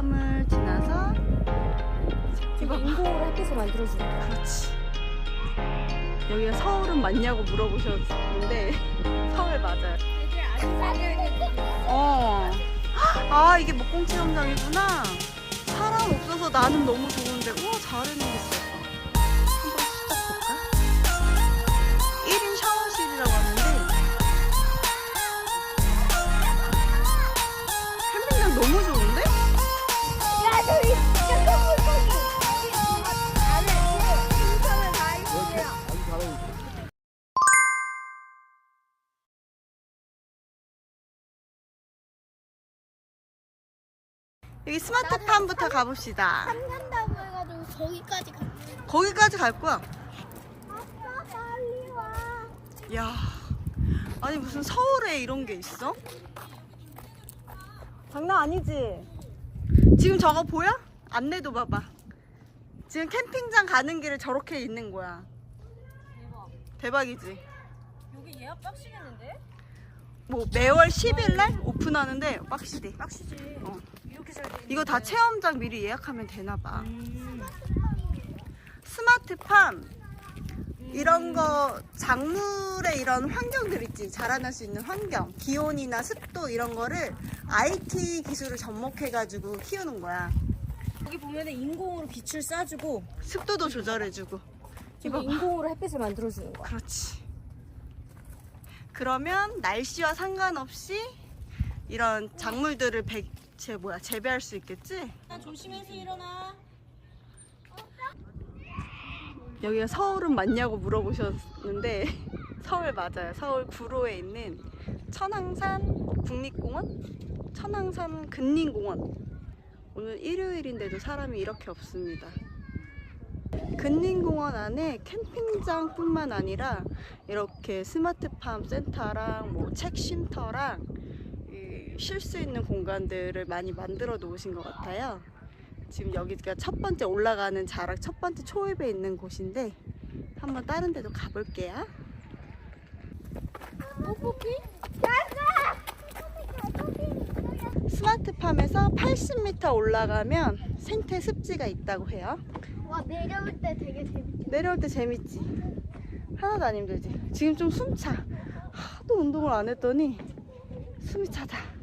스마트팜을 지나서 이거 인공으로 햇빛을 만들어주는. 그렇지. 여기가 서울은 맞냐고 물어보셨는데 서울 맞아요. 어. 아 이게 목공 체험장이구나. 사람 없어서 나는 너무 좋은데 우와 잘해놓겠어. 여기 스마트팜부터 가봅시다. 한다고 해가지고 저기까지 가. 거기까지 갈 거야. 아빠 빨리 와. 야, 아니 무슨 서울에 이런 게 있어? 장난 아니지? 지금 저거 보여? 안내도 봐봐. 지금 캠핑장 가는 길에 저렇게 있는 거야. 대박. 대박이지? 여기 예약 빡시겠는데? 뭐 매월 10일 날 오픈하는데 빡시대. 빡시지. 어. 이렇게 잘 돼. 이거 다 체험장 미리 예약하면 되나 봐. 음. 스마트팜 이런 거 작물의 이런 환경들 있지 자라날 수 있는 환경 기온이나 습도 이런 거를 IT 기술을 접목해 가지고 키우는 거야 여기 보면은 인공으로 빛을 쏴주고 습도도 조절해주고 봐. 인공으로 햇빛을 만들어주는 거야. 그렇지 그러면 날씨와 상관없이 이런 작물들을 배, 제 뭐야 재배할 수 있겠지 조심해서 일어나. 여기가 서울은 맞냐고 물어보셨는데 서울 맞아요. 서울 구로에 있는 천왕산 국립공원, 천왕산 근린공원. 오늘 일요일인데도 사람이 이렇게 없습니다. 근린공원 안에 캠핑장뿐만 아니라 이렇게 스마트팜 센터랑 뭐 책 쉼터랑 쉴 수 있는 공간들을 많이 만들어 놓으신 것 같아요. 지금 여기가 첫 번째 올라가는 자락 첫 번째 초입에 있는 곳인데 한번 다른 데도 가볼게요. 뽀뽀삐? 스마트팜에서 80m 올라가면 생태 습지가 있다고 해요. 와 내려올 때 되게 재밌. 내려올 때 재밌지? 하나도 안 힘들지? 지금 좀 숨차. 하도 운동을 안 했더니 숨이 차다.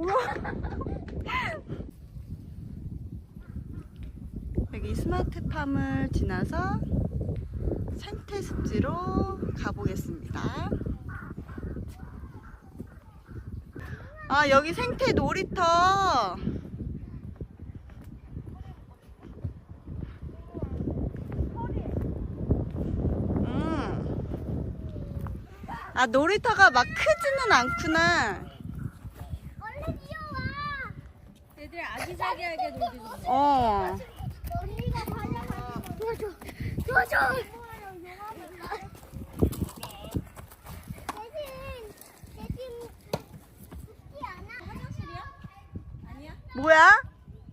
여기 스마트팜을 지나서 생태 습지로 가보겠습니다. 아, 여기 생태 놀이터. 음. 아, 놀이터가 막 크지는 않구나. 얼른 뛰어와. 애들 아기자기하게 놀기 좋네. 어. 언니가 달려가지고 도와줘. 도와줘. 뭐야?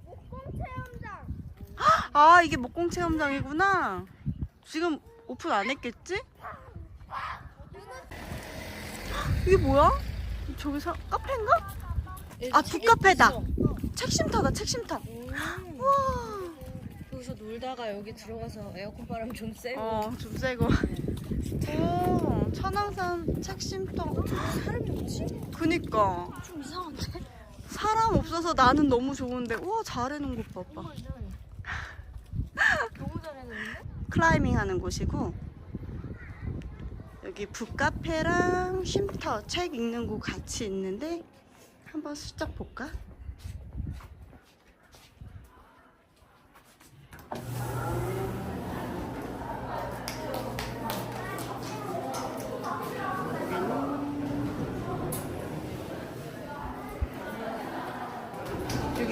목공 체험장. 아, 이게 목공 체험장이구나. 지금 오픈 안 했겠지? 이게 뭐야? 저기 사, 카페인가? 아, 북카페다. 책쉼터. 음. 우와. 여기서 놀다가 여기 들어가서 에어컨 바람 좀 쐬고 어, 좀 세고. 오, 천왕산 책쉼터. 사람이 없지? 그니까. 좀 이상한데? 사람 없어서 나는 너무 좋은데. 우와, 잘해놓은 것 봐봐. 너무 잘해놨는데? 클라이밍 하는 곳이고. 여기 북카페랑 쉼터, 책 읽는 곳 같이 있는데. 한번 슬쩍 볼까?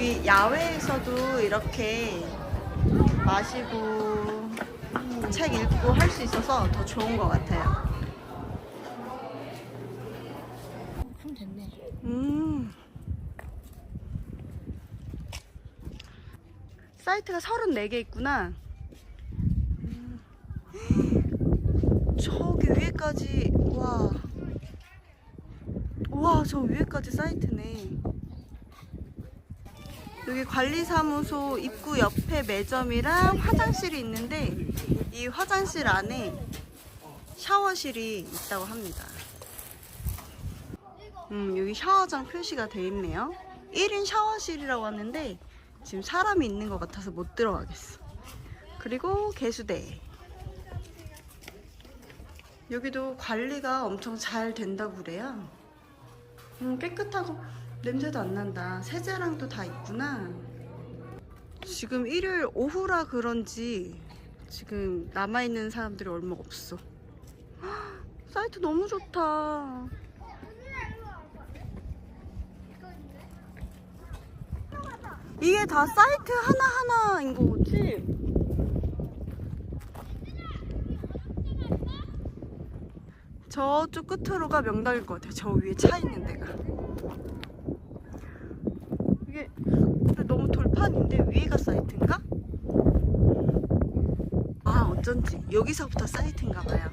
여기 야외에서도 이렇게 마시고 책 읽고 할 수 있어서 더 좋은 것 같아요. 됐네 음. 사이트가 34개 있구나. 음. 저기 위에까지, 와. 우와 저 위에까지 사이트네 여기 관리사무소 입구 옆에 매점이랑 화장실이 있는데 이 화장실 안에 샤워실이 있다고 합니다. 음 여기 샤워장 표시가 돼 있네요. 1인 샤워실이라고 하는데 지금 사람이 있는 것 같아서 못 들어가겠어. 그리고 개수대. 여기도 관리가 엄청 잘 된다고 그래요. 음, 깨끗하고 냄새도 안 난다. 세제랑도 다 있구나. 지금 일요일 오후라 그런지 지금 남아있는 사람들이 얼마 없어. 헉, 사이트 너무 좋다. 이게 다 사이트 하나하나인 거지? 저쪽 끝으로가 명당일 것 같아요. 저 위에 차 있는 데가. 이게 근데 돌판인데 위에가 사이트인가? 아 어쩐지 여기서부터 사이트인가 봐요.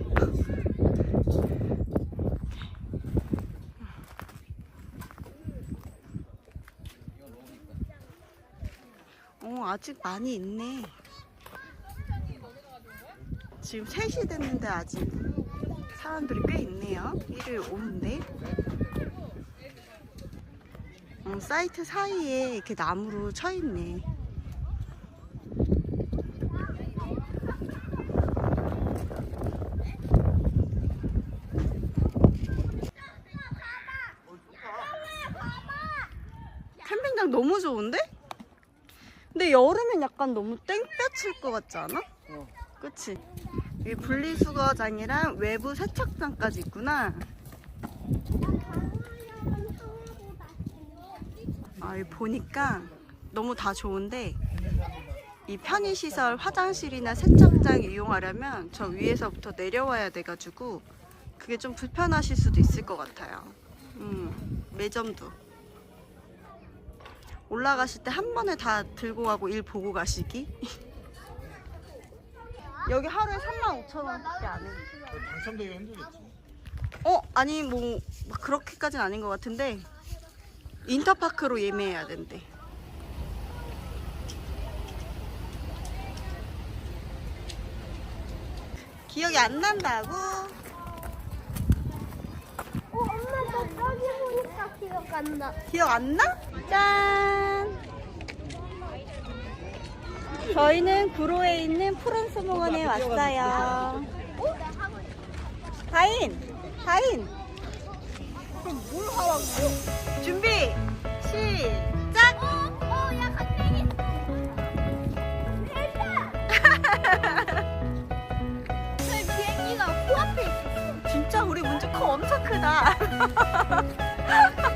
어 아직 많이 있네. 지금 3시 됐는데 아직 사람들이 꽤 있네요. 일요일 오후인데. 어, 사이트 사이에 이렇게 나무로 쳐 있네. 캠핑장 너무 좋은데? 근데 여름엔 약간 너무 땡볕일 것 같지 않아? 그치? 여기 분리수거장이랑 외부 세척장까지 있구나. 아, 여기 보니까 너무 다 좋은데 이 편의시설 화장실이나 세척장 이용하려면 저 위에서부터 내려와야 돼가지고 그게 좀 불편하실 수도 있을 것 같아요. 음, 매점도. 올라가실 때 한 번에 다 들고 가고 일 보고 가시기. 여기 하루에 3만 5천 원밖에 안 해. 당첨되기 힘들겠지. 어? 아니 뭐, 막 그렇게까지는 아닌 것 같은데 인터파크로 예매해야 된대 기억이 안 난다고? 어, 엄마 나 저기 보니까 기억 안 나. 기억 안 나? 짠! 저희는 구로에 있는 푸른 수목원에 왔어요 다인! 다인! 그럼 뭘 하라고? 준비! 시작! 어, 어, 야, 갑자기. 됐다. 저 비행기가 코앞에 있어. 진짜 우리 문제 커 엄청 크다.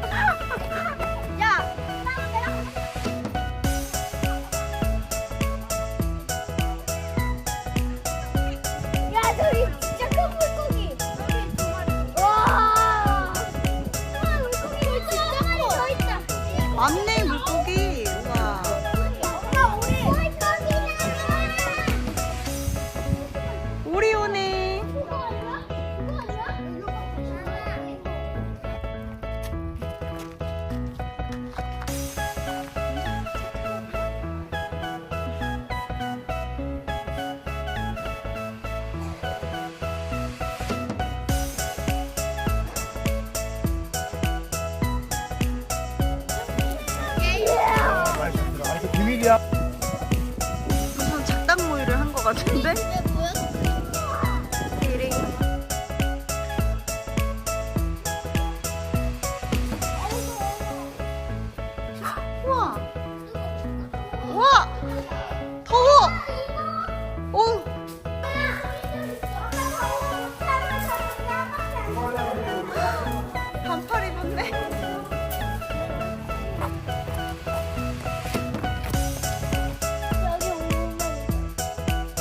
무슨 작당 모의를 한 것 같은데?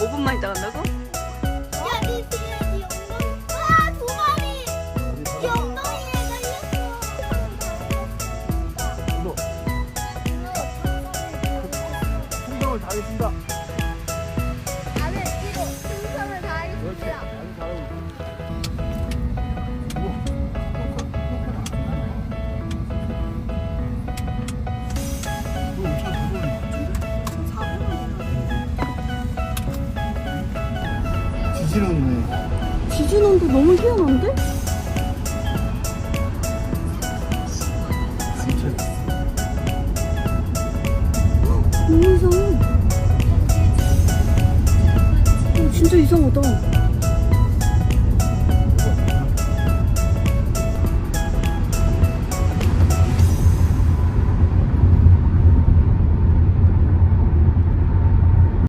5분만 있다 간다고? 너무 희한한데? 너무 이상해. 어, 진짜 이상하다.